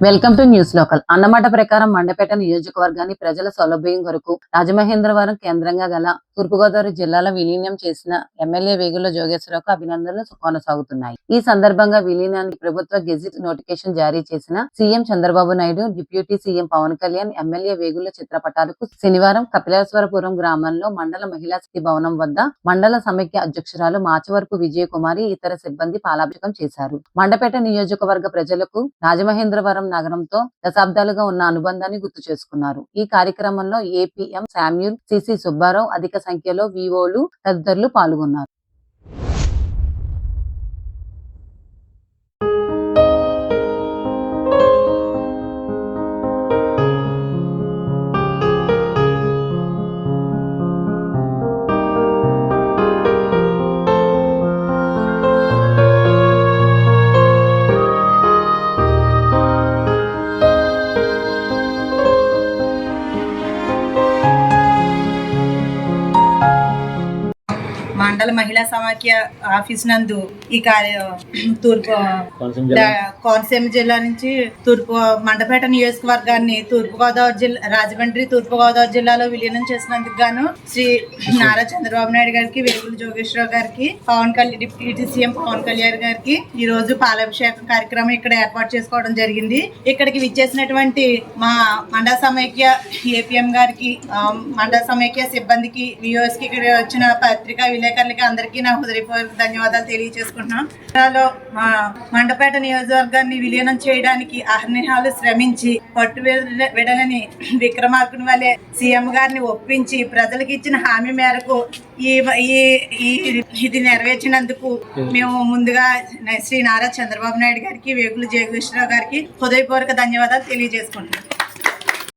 Welcome to news local. అన్నమాట ప్రకారం మండపేట నియోజకవర్గాన్ని ప్రజల సౌలభ్యం కొరకు రాజమహేంద్రవరం కేంద్రంగా గల తూర్పుగోదావరి జిల్లాలో విలీనం చేసిన ఎమ్మెల్యే వేగుల జోగేశ్వరరావుకు అభినందనలు కొనసాగుతున్నాయి. ఈ సందర్భంగా విలీనానికి ప్రభుత్వ గెజిట్ నోటిఫికేషన్ జారీ చేసిన CM Chandrababu Naidu deputy CM Pawan Kalyan MLA Vegula చిత్రపటాలకు శనివారం కపిలేశ్వరపురం గ్రామంలో మండల మహిళా శక్తి భవనం వద్ద మండల సమైక్య అధ్యక్షురాలు మాచవరపు విజయకుమారి ఇతర సిబ్బంది పాలాభిషేకం చేశారు. మండపేట నియోజకవర్గ ప్రజలకు రాజమహేంద్రవరం నగరంతో దశాబ్దాలుగా ఉన్న అనుబంధాన్ని గుర్తు చేసుకున్నారు ఈ కార్యక్రమంలో ఏపీఎం శామ్యూల్ సిసి సుబ్బారావు అధిక సంఖ్యలో వివోలు తదితరులు పాల్గొన్నారు. మండల మహిళా సమాఖ్య ఆఫీస్ నందు ఈ కార్య తూర్పు కోనసీమ జిల్లా నుంచి తూర్పు మండపేట నియోజకవర్గాన్ని తూర్పు గోదావరి జిల్లా రాజమండ్రి తూర్పు గోదావరి జిల్లాలో విలీనం చేసినందుకు గాను శ్రీ నారా చంద్రబాబు నాయుడు గారికి వేగుల జోగేశ్వరరావు గారికి పవన్ కళ్యాణ్ డిప్యూటీ సీఎం పవన్ కళ్యాణ్ గారికి ఈ రోజు పాలాభిషేకం కార్యక్రమం ఇక్కడ ఏర్పాటు చేసుకోవడం జరిగింది. ఇక్కడికి విచ్చేసినటువంటి మా మండల సమైక్య ఏపీఎం గారికి మండల సమైక్య సిబ్బందికి విఓఎస్కి ఇక్కడ వచ్చిన పత్రికా విలేకరులకి అందరికీ నా హృదయపూర్వక ధన్యవాదాలు తెలియజేసుకుంటున్నాం. జిల్లాలో మా మండపేట నియోజకవర్గాన్ని విలీనం చేయడానికి అహర్నిహాలు శ్రమించి పట్టు విడ- విడలని విక్రమార్కుని వలె సీఎం గారిని ఒప్పించి ప్రజలకు ఇచ్చిన హామీ మేరకు ఈ ఈ- ఇది నెరవేర్చినందుకు మేము ముందుగా శ్రీ నారా చంద్రబాబు నాయుడు గారికి వేగుల జయకృష్ణరావు గారికి హృదయపూర్వక ధన్యవాదాలు తెలియజేసుకుంటున్నాం.